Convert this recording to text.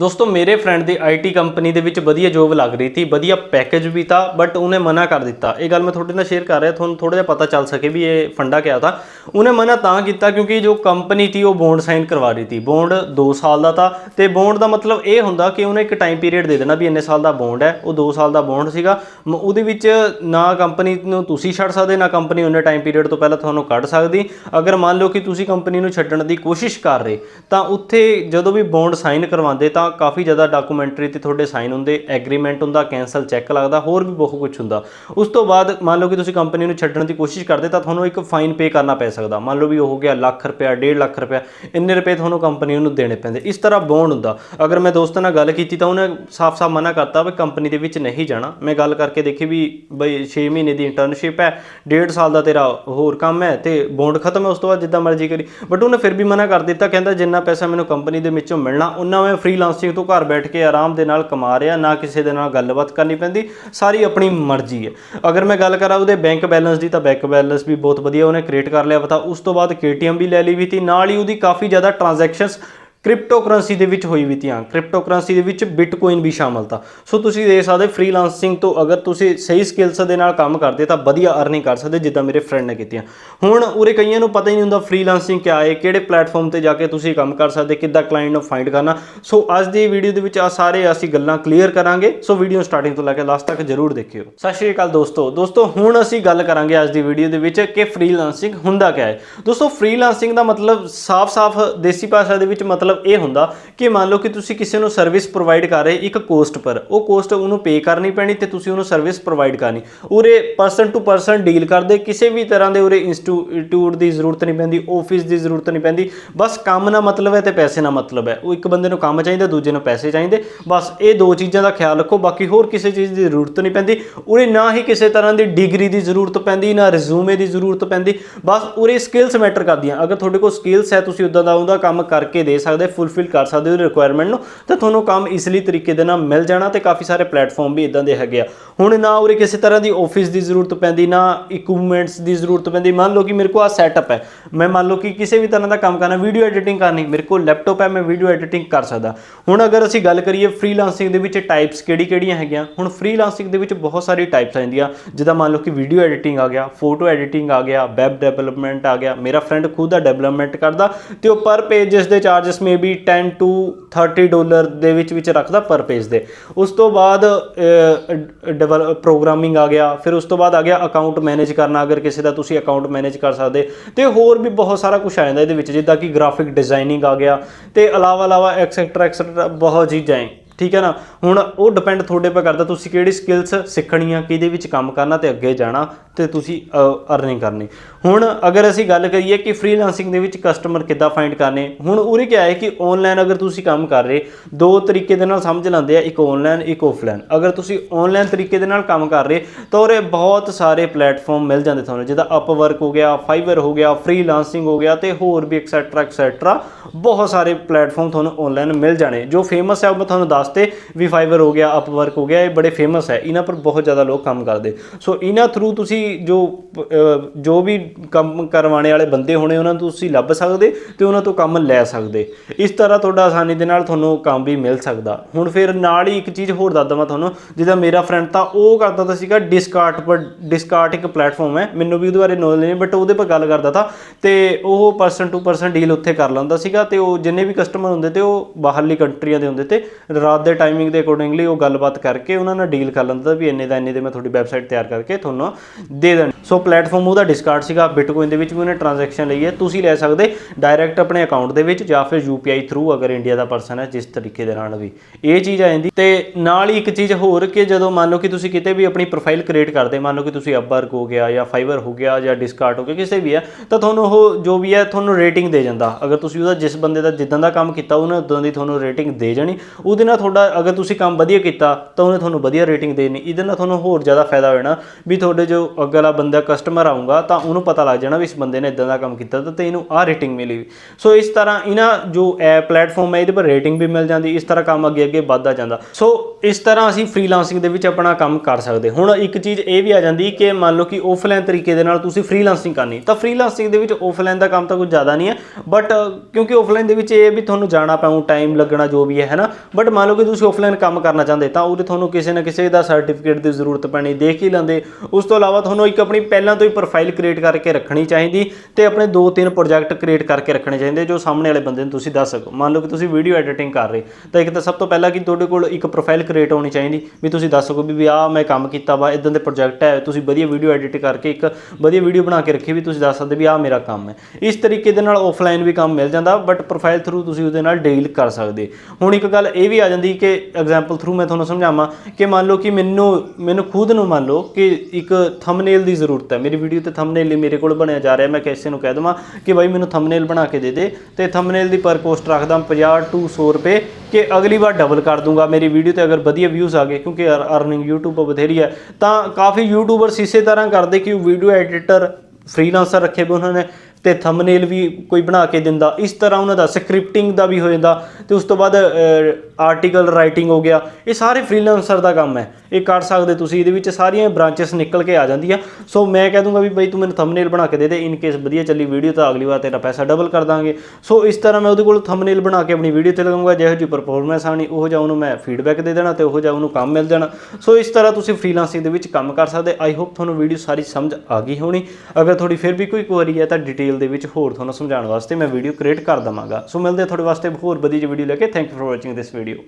ਦੋਸਤੋ, ਮੇਰੇ friend the IT company ਦੇ ਵਿੱਚ ਵਧੀਆ ਜੋਬ ਲੱਗ ਰਹੀ ਸੀ, ਵਧੀਆ ਪੈਕੇਜ ਵੀ ਤਾਂ ਬਟ ਉਹਨੇ ਮਨਾ ਕਰ ਦਿੱਤਾ। ਇਹ ਗੱਲ ਮੈਂ ਤੁਹਾਡੇ ਨਾਲ ਸ਼ੇਅਰ ਕਰ ਰਿਹਾ, ਤੁਹਾਨੂੰ ਥੋੜਾ ਜਿਹਾ ਪਤਾ ਚੱਲ ਸਕੇ ਵੀ ਇਹ ਫੰਡਾ ਕਿਆ ਤਾਂ। ਉਹਨੇ ਮਨਾ ਤਾਂ ਕੀਤਾ ਕਿਉਂਕਿ ਜੋ ਕੰਪਨੀ ਸੀ, ਉਹ ਬੌਂਡ ਸਾਈਨ ਕਰਵਾ ਰਹੀ ਸੀ। ਬੌਂਡ 2 ਸਾਲ ਦਾ ਤਾਂ, ਤੇ ਬੌਂਡ ਦਾ ਮਤਲਬ ਇਹ ਹੁੰਦਾ ਕਿ ਉਹਨੇ ਇੱਕ ਟਾਈਮ ਪੀਰੀਅਡ ਦੇ ਦੇਣਾ ਵੀ ਇੰਨੇ ਸਾਲ ਦਾ ਬੌਂਡ ਹੈ, ਉਹ 2 ਸਾਲ ਦਾ ਬੌਂਡ ਸੀਗਾ। ਮ- ਉਹਦੇ ਵਿੱਚ ਨਾ ਕੰਪਨੀ ਨੂੰ ਤੁਸੀਂ ਛੱਡ ਸਕਦੇ, ਨਾ ਕੰਪਨੀ ਉਹਨੇ ਟਾਈਮ ਪੀਰੀਅਡ ਤੋਂ ਪਹਿਲਾਂ ਤੁਹਾਨੂੰ ਕੱਢ ਸਕਦੀ। ਅਗਰ ਮੰਨ ਲਓ ਕਿ ਤੁਸੀਂ ਕੰਪਨੀ ਨੂੰ ਛੱਡਣ ਦੀ ਕੋਸ਼ਿਸ਼ ਕਰ ਰਹੇ, ਤਾਂ ਉੱਥੇ ਜਦੋਂ ਵੀ ਬੌਂਡ ਸਾਈਨ ਕਰਵਾਉਂਦੇ, ਤਾਂ ਕਾਫੀ ਜ਼ਿਆਦਾ ਡਾਕੂਮੈਂਟਰੀ ਤੇ ਤੁਹਾਡੇ ਸਾਈਨ ਹੁੰਦੇ ਐਗਰੀਮੈਂਟ ਹੁੰਦਾ ਕੈਂਸਲ ਚੈੱਕ ਲੱਗਦਾ, ਹੋਰ ਵੀ ਬਹੁਤ ਕੁਝ ਹੁੰਦਾ। ਉਸ ਤੋਂ ਬਾਅਦ ਮੰਨ ਲਓ ਕਿ ਤੁਸੀਂ ਕੰਪਨੀ ਨੂੰ ਛੱਡਣ ਦੀ ਕੋਸ਼ਿਸ਼ ਕਰਦੇ ਤਾਂ ਤੁਹਾਨੂੰ ਇੱਕ ਫਾਈਨ ਪੇ ਕਰਨਾ ਪੈ ਸਕਦਾ। ਮੰਨ ਲਓ ਵੀ ਉਹ ਹੋ ਗਿਆ ਲੱਖ ਰੁਪਇਆ 1.5 ਲੱਖ ਰੁਪਇਆ, ਇੰਨੇ ਰੁਪਏ ਤੁਹਾਨੂੰ ਕੰਪਨੀ ਨੂੰ ਦੇਣੇ ਪੈਂਦੇ। ਇਸ ਤਰ੍ਹਾਂ ਬੌਂਡ ਹੁੰਦਾ। ਅਗਰ ਮੈਂ ਦੋਸਤਾਂ ਨਾਲ ਗੱਲ ਕੀਤੀ ਤਾਂ ਉਹਨੇ ਸਾਫ਼-ਸਾਫ਼ ਮਨਾ ਕਰਤਾ ਵੀ ਕੰਪਨੀ ਦੇ ਵਿੱਚ ਨਹੀਂ ਜਾਣਾ। ਮੈਂ ਗੱਲ ਕਰਕੇ ਦੇਖੀ ਵੀ ਬਈ 6 ਮਹੀਨੇ ਦੀ ਇੰਟਰਨਸ਼ਿਪ ਹੈ 1.5 ਸਾਲ ਦਾ ਤੇਰਾ ਹੋਰ ਕੰਮ ਹੈ ਤੇ ਬੌਂਡ ਖਤਮ ਹੈ, ਉਸ ਤੋਂ ਬਾਅਦ ਜਿੱਦਾਂ ਮਰਜ਼ੀ ਕਰੀ। ਬਟ ਉਹਨੇ ਫਿਰ ਵੀ ਮਨਾ ਕਰ ਦਿੱਤਾ, ਕਹਿੰਦਾ ਜਿੰਨਾ ਪੈਸਾ ਮੈਨੂੰ ਕੰਪਨੀ ਦੇ ਵਿੱਚੋਂ ਮਿਲਣਾ ਉਹਨਾਂ ਮੈਂ ਫ੍ਰੀਲਾਂਸਿੰਗ ਤੋਂ ਘਰ ਬੈਠ ਕੇ ਆਰਾਮ ਦੇ ਨਾਲ ਕਮਾ ਰਿਹਾ, ਨਾ ਕਿਸੇ ਦੇ ਨਾਲ ਗੱਲਬਾਤ ਕਰਨੀ ਪੈਂਦੀ, ਸਾਰੀ ਆਪਣੀ ਮਰਜ਼ੀ ਹੈ। ਅਗਰ ਮੈਂ ਗੱਲ ਕਰਾਂ ਉਹਦੇ ਬੈਂਕ ਬੈਲੈਂਸ ਦੀ ਤਾਂ ਬੈਂਕ ਬੈਲੈਂਸ ਵੀ ਬਹੁਤ ਵਧੀਆ ਉਹਨੇ ਕ੍ਰੀਏਟ ਕਰ ਲਿਆ ਪਤਾ ਉਸ ਤੋਂ ਬਾਅਦ KTM ਵੀ ਲੈ ਲਈ ਵੀ ਤੀ ਨਾਲ ਹੀ ਉਹਦੀ ਕਾਫੀ ਜ਼ਿਆਦਾ ਟ੍ਰਾਂਜੈਕਸ਼ਨਸ ਕ੍ਰਿਪਟੋ ਕਰੰਸੀ ਦੇ ਵਿੱਚ ਹੋਈ ਵੀ ਤੀਆਂ ਕ੍ਰਿਪਟੋ ਕਰੰਸੀ ਦੇ ਵਿੱਚ ਬਿਟਕੋਇਨ ਵੀ ਸ਼ਾਮਲ ਤਾਂ। ਸੋ ਤੁਸੀਂ ਦੇਖ ਸਕਦੇ ਫ੍ਰੀਲਾਂਸਿੰਗ ਤੋਂ ਅਗਰ ਤੁਸੀਂ ਸਹੀ ਸਕਿੱਲਸ ਦੇ ਨਾਲ ਕੰਮ ਕਰਦੇ, ਤਾਂ ਵਧੀਆ ਅਰਨਿੰਗ ਕਰ ਸਕਦੇ, ਜਿੱਦਾਂ ਮੇਰੇ ਫਰੈਂਡ ਨੇ ਕੀਤੀਆਂ। ਹੁਣ ਉਰੇ ਕਈਆਂ ਨੂੰ ਪਤਾ ਹੀ ਨਹੀਂ ਹੁੰਦਾ ਫ੍ਰੀਲਾਂਸਿੰਗ ਕਿਆ ਹੈ, ਕਿਹੜੇ ਪਲੇਟਫਾਰਮ ਤੇ ਜਾ ਕੇ ਤੁਸੀਂ ਕੰਮ ਕਰ ਸਕਦੇ, ਕਿੱਦਾਂ ਕਲਾਇੰਟ ਨੂੰ ਫਾਈਂਡ ਕਰਨਾ। ਸੋ ਅੱਜ ਦੀ ਵੀਡੀਓ ਦੇ ਵਿੱਚ ਆ ਸਾਰੇ ਅਸੀਂ ਗੱਲਾਂ ਕਲੀਅਰ ਕਰਾਂਗੇ। ਸੋ ਵੀਡੀਓ ਸਟਾਰਟਿੰਗ ਤੋਂ ਲੈ ਕੇ ਲਾਸਟ ਤੱਕ ਜਰੂਰ ਦੇਖਿਓ। ਸਤਿ ਸ਼੍ਰੀ ਅਕਾਲ ਦੋਸਤੋ। ਦੋਸਤੋ, ਹੁਣ ਅਸੀਂ ਗੱਲ ਕਰਾਂਗੇ ਅੱਜ ਦੀ ਵੀਡੀਓ ਦੇ ਵਿੱਚ ਕਿ ਫ੍ਰੀਲਾਂਸਿੰਗ ਹੁੰਦਾ ਕਿਆ ਹੈ। ਦੋਸਤੋ ਫ੍ਰੀਲਾਂਸਿੰਗ ਦਾ ਮਤਲਬ ਸਾਫ਼-ਸਾਫ਼ ਦੇਸੀ ਭਾਸ਼ਾ ਦੇ ਵਿੱਚ ਮਤਲਬ ਮਤਲਬ ਇਹ ਹੁੰਦਾ ਕਿ ਮੰਨ ਲਓ ਕਿ ਤੁਸੀਂ ਕਿਸੇ ਨੂੰ ਸਰਵਿਸ ਪ੍ਰੋਵਾਈਡ ਕਰ ਰਹੇ, ਇੱਕ ਕੋਸਟ ਪਰ, ਉਹ ਕੋਸਟ ਉਹਨੂੰ ਪੇ ਕਰਨੀ ਪੈਣੀ ਤੇ ਤੁਸੀਂ ਉਹਨੂੰ ਸਰਵਿਸ ਪ੍ਰੋਵਾਈਡ ਕਰਨੀ। ਉਰੇ ਪਰਸਨ ਟੂ ਪਰਸਨ ਡੀਲ ਕਰਦੇ, ਕਿਸੇ ਵੀ ਤਰ੍ਹਾਂ ਦੇ ਉਰੇ ਇੰਸਟੀਟਿਊਟ ਦੀ ਜ਼ਰੂਰਤ ਨਹੀਂ ਪੈਂਦੀ ਆਫਿਸ ਦੀ ਜ਼ਰੂਰਤ ਨਹੀਂ ਪੈਂਦੀ, ਬਸ ਕੰਮ ਨਾਲ ਮਤਲਬ ਹੈ ਤੇ ਪੈਸੇ ਨਾਲ ਮਤਲਬ ਹੈ। ਉਹ ਇੱਕ ਬੰਦੇ ਨੂੰ ਕੰਮ ਚਾਹੀਦਾ, ਦੂਜੇ ਨੂੰ ਪੈਸੇ ਚਾਹੀਦੇ, ਬਸ ਇਹ ਦੋ ਚੀਜ਼ਾਂ ਦਾ ਖਿਆਲ ਰੱਖੋ, ਬਾਕੀ ਹੋਰ ਕਿਸੇ ਚੀਜ਼ ਦੀ ਜ਼ਰੂਰਤ ਨਹੀਂ ਪੈਂਦੀ। ਉਰੇ ਨਾ ਹੀ ਕਿਸੇ ਤਰ੍ਹਾਂ ਦੀ ਡਿਗਰੀ ਦੀ ਜ਼ਰੂਰਤ ਪੈਂਦੀ, ਨਾ ਰਿਜ਼ਿਊਮੇ ਦੀ ਜ਼ਰੂਰਤ ਪੈਂਦੀ, ਬਸ ਉਰੇ ਸਕਿੱਲਸ ਮੈਟਰ ਕਰਦੀਆਂ। ਅਗਰ ਤੁਹਾਡੇ ਕੋਲ ਸਕਿੱਲਸ ਹੈ, ਤੁਸੀਂ ਉਦਾਂ ਦਾ ਉਹਦਾ ਕੰਮ ਕਰਕੇ ਦੇ ਸਕਦੇ ਫੁੱਲਫਿਲ ਕਰ ਸਕਦੇ ਹੋ ਰਿਕੁਆਇਰਮੈਂਟ ਨੂੰ, ਤਾਂ ਤੁਹਾਨੂੰ ਕੰਮ ਇਜ਼ੀਲੀ ਤਰੀਕੇ ਦੇ ਨਾਲ ਮਿਲ ਜਾਣਾ ਤੇ ਕਾਫੀ ਸਾਰੇ ਪਲੇਟਫਾਰਮ ਵੀ ਇਦਾਂ ਦੇ ਹੈਗੇ ਆ। ਹੁਣ ਨਾ ਉਰੇ ਕਿਸੇ ਤਰ੍ਹਾਂ ਦੀ ਆਫਿਸ ਦੀ ਜ਼ਰੂਰਤ ਪੈਂਦੀ, ਨਾ ਇਕਵਿਪਮੈਂਟਸ ਦੀ ਜ਼ਰੂਰਤ ਪੈਂਦੀ। ਮੰਨ ਲਓ ਕਿ ਮੇਰੇ ਕੋਲ ਆ ਸੈਟਅਪ ਹੈ, ਮੈਂ ਮੰਨ ਲਓ ਕਿ ਕਿਸੇ ਵੀ ਤਰ੍ਹਾਂ ਦਾ ਕੰਮ ਕਰਨਾ ਵੀਡੀਓ ਐਡੀਟਿੰਗ ਕਰਨੀ, ਮੇਰੇ ਕੋਲ ਲੈਪਟਾਪ ਹੈ, ਮੈਂ ਵੀਡੀਓ ਐਡੀਟਿੰਗ ਕਰ ਸਕਦਾ। ਹੁਣ ਅਗਰ ਅਸੀਂ ਗੱਲ ਕਰੀਏ ਫ੍ਰੀਲਾਂਸਿੰਗ ਦੇ ਵਿੱਚ ਟਾਈਪਸ ਕਿਹੜੀ ਕਿਹੜੀਆਂ ਹੈਗੀਆਂ, ਹੁਣ ਫ੍ਰੀਲਾਂਸਿੰਗ ਦੇ ਵਿੱਚ ਬਹੁਤ ਸਾਰੀ ਟਾਈਪਸ ਆਉਂਦੀਆਂ। ਜਿੱਦਾਂ ਮੰਨ ਲਓ ਕਿ ਵੀਡੀਓ ਐਡੀਟਿੰਗ ਆ ਗਿਆ ਫੋਟੋ ਐਡੀਟਿੰਗ ਆ ਗਿਆ ਵੈਬ ਡਿਵੈਲਪਮੈਂਟ ਆ ਗਿਆ, ਮੇਰਾ ਫਰੈਂਡ ਖੁਦ ਦਾ ਡਿਵੈਲਪਮੈਂਟ ਕਰਦਾ ਤੇ ਉਹ ਪਰ ਪੇਜਸ ਦੇ charges may be 10 to 30 dollar ਦੇ ਵਿੱਚ ਵਿੱਚ ਰੱਖਦਾ ਪਰ ਪੇਜ ਦੇ। ਉਸ ਤੋਂ ਬਾਅਦ ਪ੍ਰੋਗਰਾਮਿੰਗ ਆ ਗਿਆ। ਫਿਰ ਉਸ ਤੋਂ ਬਾਅਦ ਆ ਗਿਆ ਅਕਾਊਂਟ ਮੈਨੇਜ ਕਰਨਾ, ਅਗਰ ਕਿਸੇ ਦਾ ਤੁਸੀਂ ਅਕਾਊਂਟ ਮੈਨੇਜ ਕਰ ਸਕਦੇ। ਤੇ ਹੋਰ ਵੀ ਬਹੁਤ ਸਾਰਾ ਕੁਝ ਆ ਜਾਂਦਾ ਇਹਦੇ ਵਿੱਚ, ਜਿੱਦਾਂ ਕਿ ਗ੍ਰਾਫਿਕ ਡਿਜ਼ਾਈਨਿੰਗ ਆ ਗਿਆ। ਤੇ ਇਲਾਵਾ ਇਲਾਵਾ ਐਕਸੈਕਟਰਾ ਐਕਸੈਕਟਰਾ ਬਹੁਤ ਚੀਜ਼ਾਂ ਹੈ ਠੀਕ ਹੈ ਨਾ? ਹੁਣ ਉਹ ਡਿਪੈਂਡ ਤੁਹਾਡੇ ਪਰ ਕਰਦਾ, ਤੁਸੀਂ ਕਿਹੜੀ ਸਕਿੱਲਸ ਸਿੱਖਣੀਆਂ, ਕਿਹਦੇ ਵਿੱਚ ਕੰਮ ਕਰਨਾ ਤੇ ਅੱਗੇ ਜਾਣਾ ਤੇ ਤੁਸੀਂ ਅਰਨਿੰਗ ਕਰਨੀ। ਹੁਣ ਅਗਰ ਅਸੀਂ ਗੱਲ ਕਰੀਏ ਕਿ ਫ੍ਰੀਲਾਂਸਿੰਗ ਦੇ ਵਿੱਚ ਕਸਟਮਰ ਕਿੱਦਾਂ ਫਾਈਂਡ ਕਰਨੇ, ਹੁਣ ਉਰੇ ਕੀ ਹੈ ਕਿ ਆਨਲਾਈਨ ਅਗਰ ਤੁਸੀਂ ਕੰਮ ਕਰ ਰਹੇ, ਦੋ ਤਰੀਕੇ ਦੇ ਨਾਲ ਸਮਝ ਲੈਂਦੇ ਆ, ਇੱਕ ਆਨਲਾਈਨ ਇੱਕ ਆਫਲਾਈਨ ਅਗਰ ਤੁਸੀਂ ਆਨਲਾਈਨ ਤਰੀਕੇ ਦੇ ਨਾਲ ਕੰਮ ਕਰ ਰਹੇ, ਤਾਂ ਉਰੇ ਬਹੁਤ ਸਾਰੇ ਪਲੇਟਫਾਰਮ ਮਿਲ ਜਾਂਦੇ ਤੁਹਾਨੂੰ, ਜਿੱਦਾਂ ਅਪਵਰਕ ਹੋ ਗਿਆ ਫਾਈਵਰ ਹੋ ਗਿਆ ਫ੍ਰੀਲਾਂਸਿੰਗ ਹੋ ਗਿਆ ਤੇ ਹੋਰ ਵੀ ਐਕਸੈਟਰਾ ਐਕਸੈਟਰਾ ਬਹੁਤ ਸਾਰੇ ਪਲੇਟਫਾਰਮ ਤੁਹਾਨੂੰ ਆਨਲਾਈਨ ਮਿਲ ਜਾਣੇ। ਜੋ ਫੇਮਸ ਹੈ, ਉਹ ਮੈਂ ਤੁਹਾਨੂੰ ਦੱਸ ਵਾਸਤੇ ਵੀ ਫਾਈਵਰ ਹੋ ਗਿਆ ਅਪਵਰਕ ਹੋ ਗਿਆ, ਇਹ ਬੜੇ ਫੇਮਸ ਹੈ। ਇਹਨਾਂ ਪਰ ਬਹੁਤ ਜ਼ਿਆਦਾ ਲੋਕ ਕੰਮ ਕਰਦੇ। ਸੋ ਇਹਨਾਂ ਥਰੂ ਤੁਸੀਂ ਜੋ ਜੋ ਵੀ ਕੰਮ ਕਰਵਾਉਣੇ ਵਾਲੇ ਬੰਦੇ ਹੋਣੇ, ਉਹਨਾਂ ਨੂੰ ਤੁਸੀਂ ਲੱਭ ਸਕਦੇ ਤੇ ਉਹਨਾਂ ਤੋਂ ਕੰਮ ਲੈ ਸਕਦੇ। ਇਸ ਤਰ੍ਹਾਂ ਤੁਹਾਡਾ ਆਸਾਨੀ ਦੇ ਨਾਲ ਤੁਹਾਨੂੰ ਕੰਮ ਵੀ ਮਿਲ ਸਕਦਾ। ਹੁਣ ਫਿਰ ਨਾਲ ਹੀ ਇੱਕ ਚੀਜ਼ ਹੋਰ ਦੱਸਦਾ ਮੈਂ ਤੁਹਾਨੂੰ ਜਿਹਦਾ ਮੇਰਾ ਫਰੈਂਡ ਤਾਂ ਉਹ ਕਰਦਾ ਤਾਂ ਸੀਗਾ ਡਿਸਕਾਰਟ ਪਰ ਡਿਸਕਾਰਟ ਇੱਕ ਪਲੇਟਫਾਰਮ ਹੈ। ਮੈਨੂੰ ਵੀ ਉਹਦੇ ਬਾਰੇ ਨੌਲੇਜ ਨਹੀਂ ਬਟ ਉਹਦੇ ਪਰ ਗੱਲ ਕਰਦਾ ਤਾਂ। ਤੇ ਉਹ ਪਰਸਨ ਟੂ ਪਰਸਨ ਡੀਲ ਉੱਥੇ ਕਰ ਲੈਂਦਾ ਸੀਗਾ ਤੇ ਉਹ ਜਿੰਨੇ ਵੀ ਕਸਟਮਰ ਹੁੰਦੇ ਤੇ ਉਹ ਬਾਹਰਲੀ ਕੰਟਰੀਆਂ ਦੇ ਹੁੰਦੇ ਤੇ ਰਾਤ ਦੇ ਟਾਈਮਿੰਗ ਦੇ ਅਕੋਰਡਿੰਗਲੀ ਉਹ ਗੱਲਬਾਤ ਕਰਕੇ ਉਹਨਾਂ ਨਾਲ ਡੀਲ ਕਰ ਲੈਂਦਾ ਵੀ ਇੰਨੇ ਦਾ ਇੰਨੇ ਦੇ ਮੈਂ ਤੁਹਾਡੀ ਵੈਬਸਾਈਟ ਤਿਆਰ ਕਰਕੇ ਤੁਹਾਨੂੰ ਦੇ ਦੇਣੀ ਸੋ ਪਲੇਟਫਾਰਮ ਉਹਦਾ ਡਿਸਕਾਰਡ ਸੀਗਾ ਬਿਟਕੋਇਨ ਦੇ ਵਿੱਚ ਵੀ ਉਹਨੇ ਟ੍ਰਾਂਜੈਕਸ਼ਨ ਲਈ ਹੈ। ਤੁਸੀਂ ਲੈ ਸਕਦੇ ਡਾਇਰੈਕਟ ਆਪਣੇ ਅਕਾਊਂਟ ਦੇ ਵਿੱਚ ਜਾਂ ਫਿਰ UPI ਥਰੂ ਅਗਰ ਇੰਡੀਆ ਦਾ ਪਰਸਨ ਹੈ, ਜਿਸ ਤਰੀਕੇ ਦੇ ਨਾਲ ਵੀ। ਇਹ ਚੀਜ਼ ਆ ਜਾਂਦੀ। ਤੇ ਨਾਲ ਹੀ ਇੱਕ ਚੀਜ਼ ਹੋਰ ਕਿ ਜਦੋਂ ਮੰਨ ਲਓ ਕਿ ਤੁਸੀਂ ਕਿਤੇ ਵੀ ਆਪਣੀ ਪ੍ਰੋਫਾਈਲ ਕ੍ਰੀਏਟ ਕਰਦੇ, ਮੰਨ ਲਓ ਕਿ ਤੁਸੀਂ ਅਪਵਰਕ ਹੋ ਗਿਆ ਜਾਂ ਫਾਈਵਰ ਹੋ ਗਿਆ ਜਾਂ ਡਿਸਕਾਰਟ ਹੋ ਗਿਆ, ਕਿਸੇ ਵੀ ਹੈ ਤਾਂ ਤੁਹਾਨੂੰ ਉਹ ਜੋ ਵੀ ਹੈ ਤੁਹਾਨੂੰ ਰੇਟਿੰਗ ਦੇ ਜਾਂਦਾ। ਅਗਰ ਤੁਸੀਂ ਉਹਦਾ ਜਿਸ ਬੰਦੇ ਦਾ ਜਿੱਦਾਂ ਦਾ ਕੰਮ ਕੀਤਾ, ਉਹਨੇ ਉਦਾਂ ਦੀ ਤੁਹਾਨੂੰ ਰੇਟਿੰਗ ਦੇ ਜਾਣੀ। ਉਹਦੇ ਨਾਲ ਤੁਹਾਡਾ ਅਗਰ ਤੁਸੀਂ ਕੰਮ ਵਧੀਆ ਕੀਤਾ, ਤਾਂ ਉਹਨੇ ਤੁਹਾਨੂੰ ਵਧੀਆ ਰੇਟਿੰਗ ਦੇਣੀ। ਇਹਦੇ ਨਾਲ ਤੁਹਾਨੂੰ ਹੋਰ ਜ਼ਿਆਦਾ ਫਾਇਦਾ ਹੋਣਾ ਵੀ ਤੁਹਾਡੇ ਜੋ ਅਗਲਾ ਬੰਦਾ ਬੰਦਾ ਕਸਟਮਰ ਆਊਗਾ ਤਾਂ ਉਹਨੂੰ ਪਤਾ ਲੱਗ ਜਾਣਾ ਵੀ ਇਸ ਬੰਦੇ ਨੇ ਇਦਾਂ ਦਾ ਕੰਮ ਕੀਤਾ ਤਾਂ ਤੇ ਇਹਨੂੰ ਆਹ ਰੇਟਿੰਗ ਮਿਲੀ ਸੋ ਇਸ ਤਰ੍ਹਾਂ ਇਹਨਾਂ ਜੋ ਐਪ ਪਲੇਟਫਾਰਮ ਹੈ, ਇਹਦੇ ਪਰ ਰੇਟਿੰਗ ਵੀ ਮਿਲ ਜਾਂਦੀ, ਇਸ ਤਰ੍ਹਾਂ ਕੰਮ ਅੱਗੇ ਅੱਗੇ ਵੱਧਦਾ ਜਾਂਦਾ। ਸੋ ਇਸ ਤਰ੍ਹਾਂ ਅਸੀਂ ਫ੍ਰੀਲਾਂਸਿੰਗ ਦੇ ਵਿੱਚ ਆਪਣਾ ਕੰਮ ਕਰ ਸਕਦੇ। ਹੁਣ ਇੱਕ ਚੀਜ਼ ਇਹ ਵੀ ਆ ਜਾਂਦੀ ਕਿ ਮੰਨ ਲਓ ਕਿ ਆਫਲਾਈਨ ਤਰੀਕੇ ਦੇ ਨਾਲ ਤੁਸੀਂ ਫ੍ਰੀਲਾਂਸਿੰਗ ਕਰਨੀ, ਤਾਂ ਫ੍ਰੀਲਾਂਸਿੰਗ ਦੇ ਵਿੱਚ ਆਫਲਾਈਨ ਦਾ ਕੰਮ ਤਾਂ ਕੁਝ ਜ਼ਿਆਦਾ ਨਹੀਂ ਹੈ ਬਟ ਕਿਉਂਕਿ ਆਫਲਾਈਨ ਦੇ ਵਿੱਚ ਇਹ ਵੀ ਤੁਹਾਨੂੰ ਜਾਣਾ ਪਾਉ ਟਾਈਮ ਲੱਗਣਾ ਜੋ ਵੀ ਹੈ ਹੈ ਨਾ ਬਟ ਮੰਨ ਲਓ ਕਿ ਤੁਸੀਂ ਆਫਲਾਈਨ ਕੰਮ ਕਰਨਾ ਚਾਹੁੰਦੇ, ਤਾਂ ਉਹਦੇ ਤੁਹਾਨੂੰ ਕਿਸੇ ਨਾ ਕਿਸੇ ਦਾ ਸਰਟੀਫਿਕੇਟ ਦੀ ਜ਼ਰੂਰਤ ਪੈਣੀ, ਦੇਖ ਹੀ ਲੈਂਦੇ। ਉਸ ਤੋਂ ਇਲਾਵਾ ਤੁਹਾਨੂੰ ਇੱਕ ਆਪਣੀ ਪਹਿਲਾਂ ਤੋਂ ਹੀ ਪ੍ਰੋਫਾਈਲ ਕ੍ਰੀਏਟ ਕਰਕੇ ਰੱਖਣੀ ਚਾਹੀਦੀ ਤੇ ਆਪਣੇ ਦੋ ਤਿੰਨ ਪ੍ਰੋਜੈਕਟ ਕ੍ਰੀਏਟ ਕਰਕੇ ਰੱਖਣੇ ਚਾਹੀਦੇ ਜੋ ਸਾਹਮਣੇ ਵਾਲੇ ਬੰਦੇ ਨੂੰ ਤੁਸੀਂ ਦੱਸ ਸਕੋ। ਮੰਨ ਲਓ ਕਿ ਤੁਸੀਂ ਵੀਡੀਓ ਐਡੀਟਿੰਗ ਕਰ ਰਹੇ, ਤਾਂ ਇੱਕ ਤਾਂ ਸਭ ਤੋਂ ਪਹਿਲਾਂ ਕਿ ਤੁਹਾਡੇ ਕੋਲ ਇੱਕ ਪ੍ਰੋਫਾਈਲ ਕ੍ਰੀਏਟ ਹੋਣੀ ਚਾਹੀਦੀ ਵੀ ਤੁਸੀਂ ਦੱਸ ਸਕੋ ਵੀ ਵੀ ਆਹ ਮੈਂ ਕੰਮ ਕੀਤਾ ਵਾ ਇਦਾਂ ਦੇ ਪ੍ਰੋਜੈਕਟ ਹੈ, ਤੁਸੀਂ ਵਧੀਆ ਵੀਡੀਓ ਐਡਿਟ ਕਰਕੇ ਇੱਕ ਵਧੀਆ ਵੀਡੀਓ ਬਣਾ ਕੇ ਰੱਖੀ ਵੀ ਤੁਸੀਂ ਦੱਸ ਸਕਦੇ ਵੀ ਆਹ ਮੇਰਾ ਕੰਮ ਹੈ। ਇਸ ਤਰੀਕੇ ਦੇ ਨਾਲ ਆਫਲਾਈਨ ਵੀ ਕੰਮ ਮਿਲ ਜਾਂਦਾ ਬਟ ਪ੍ਰੋਫਾਈਲ ਥਰੂ ਤੁਸੀਂ ਉਹਦੇ ਨਾਲ ਡੀਲ ਕਰ ਸਕਦੇ। ਹੁਣ ਇੱਕ ਗੱਲ ਇਹ ਵੀ ਆ ਜਾਂਦੀ ਕਿ ਐਗਜ਼ਾਮਪਲ ਥਰੂ ਮੈਂ ਤੁਹਾਨੂੰ ਸਮਝਾਵਾਂ ਕਿ ਮੰਨ ਲਓ ਕਿ ਮੈਨੂੰ ਮੈਨੂੰ ਖੁਦ ਨੂੰ ਮੰਨ ਲਓ ਕਿ ਇੱਕ ਥੰਬਨੇਲ ਦੀ ਜ਼ਰੂਰਤ ਹੈ। ਮੇਰੀ ਵੀਡੀਓ ਤੇ ਥੰਬਨੇਲ ਲਈ ਮੇਰੇ ਕੋਲ ਬਣਿਆ ਜਾ ਰਿਹਾ ਮੈਂ ਕਿਸੇ ਨੂੰ ਕਹਿ ਦਵਾਂ ਕਿ ਬਾਈ ਮੈਨੂੰ ਥੰਬਨੇਲ ਬਣਾ ਕੇ ਦੇ ਦੇ ਤੇ ਥੰਬਨੇਲ ਦੀ ਪਰ ਪੋਸਟ ਰੱਖਦਾ 50 ਟੂ 100 ਰੁਪਏ ਕਿ ਅਗਲੀ ਵਾਰ ਡਬਲ ਕਰ ਦੂੰਗਾ। ਮੇਰੀ ਵੀਡੀਓ ਤੇ ਅਗਰ ਵਧੀਆ ਵਿਊਜ਼ ਆ ਗਏ, ਕਿਉਂਕਿ ਅਰਨਿੰਗ YouTube ਤੋਂ ਬਥੇਰੀ ਹੈ, ਤਾਂ ਕਾਫੀ ਯੂਟਿਊਬਰਸ ਇਸੇ ਤਰ੍ਹਾਂ ਕਰਦੇ ਕਿ ਵੀਡੀਓ ਐਡੀਟਰ ਫ੍ਰੀਲਾਂਸਰ ਰੱਖੇ ਵੀ ਉਹਨਾਂ ਨੇ। ਤੇ ਥੰਬਨੇਲ ਵੀ ਕੋਈ ਬਣਾ ਕੇ ਦਿੰਦਾ। ਇਸ ਤਰ੍ਹਾਂ ਉਹਨਾਂ ਦਾ ਸਕ੍ਰਿਪਟਿੰਗ ਦਾ ਵੀ ਹੋ ਜਾਂਦਾ ਤੇ ਉਸ ਤੋਂ ਬਾਅਦ ਆਰਟੀਕਲ ਰਾਈਟਿੰਗ ਹੋ ਗਿਆ। ਇਹ ਸਾਰੇ ਫ੍ਰੀਲਾਂਸਰ ਦਾ ਕੰਮ ਹੈ। ਇਹ ਕਰ ਸਕਦੇ ਤੁਸੀਂ, ਇਹਦੇ ਵਿੱਚ ਸਾਰੀਆਂ ਬ੍ਰਾਂਚਸ ਨਿਕਲ ਕੇ ਆ ਜਾਂਦੀਆਂ। ਸੋ ਮੈਂ ਕਹਿ ਦੂੰਗਾ ਵੀ ਬਈ ਤੂੰ ਮੈਨੂੰ ਥੰਬਨੇਲ ਬਣਾ ਕੇ ਦੇ ਦੇ ਇਨ ਕੇਸ ਵਧੀਆ ਚੱਲੀ ਵੀਡੀਓ ਤਾਂ ਅਗਲੀ ਵਾਰ ਤੇਰਾ ਪੈਸਾ ਡਬਲ ਕਰ ਦਾਂਗੇ। ਸੋ ਇਸ ਤਰ੍ਹਾਂ ਮੈਂ ਉਹਦੇ ਕੋਲ ਥੰਬਨੇਲ ਬਣਾ ਕੇ ਆਪਣੀ ਵੀਡੀਓ ਤੇ ਲਗਾਉਂਗਾ, ਜਿਹੋ ਜਿਹੀ ਪਰਫਾਰਮੈਂਸ ਆਣੀ ਉਹ ਜਿਹਾ ਉਹਨੂੰ ਮੈਂ ਫੀਡਬੈਕ ਦੇ ਦੇਣਾ ਤੇ ਉਹ ਜਿਹਾ ਉਹਨੂੰ ਕੰਮ ਮਿਲ ਜਾਣਾ। ਸੋ ਇਸ ਤਰ੍ਹਾਂ ਤੁਸੀਂ ਫ੍ਰੀਲਾਂਸਿੰਗ ਦੇ ਵਿੱਚ ਕੰਮ ਕਰ ਸਕਦੇ। ਆਈ ਹੋਪ ਤੁਹਾਨੂੰ ਵੀਡੀਓ ਸਾਰੀ ਸਮਝ ਆ ਗਈ ਹੋਣੀ। ਅਗਰ ਤੁਹਾਡੀ ਫਿਰ ਵੀ ਕੋਈ ਕੁਐਰੀ ਹੈ ਤਾਂ ਡਿਟੇਲ ਦੇ ਵਿੱਚ ਹੋਰ ਤੁਹਾਨੂੰ ਸਮਝਾਉਣ ਵਾਸਤੇ ਮੈਂ ਵੀਡੀਓ ਕ੍ਰੀਏਟ ਕਰ ਦਵਾਂਗਾ। ਸੋ ਮਿਲਦੇ ਹਾਂ ਤੁਹਾਡੇ ਵਾਸਤੇ ਹੋਰ ਵਧੀਆ ਜਿਹੀ ਵੀਡੀਓ ਲੈ ਕੇ। Thank you for watching this video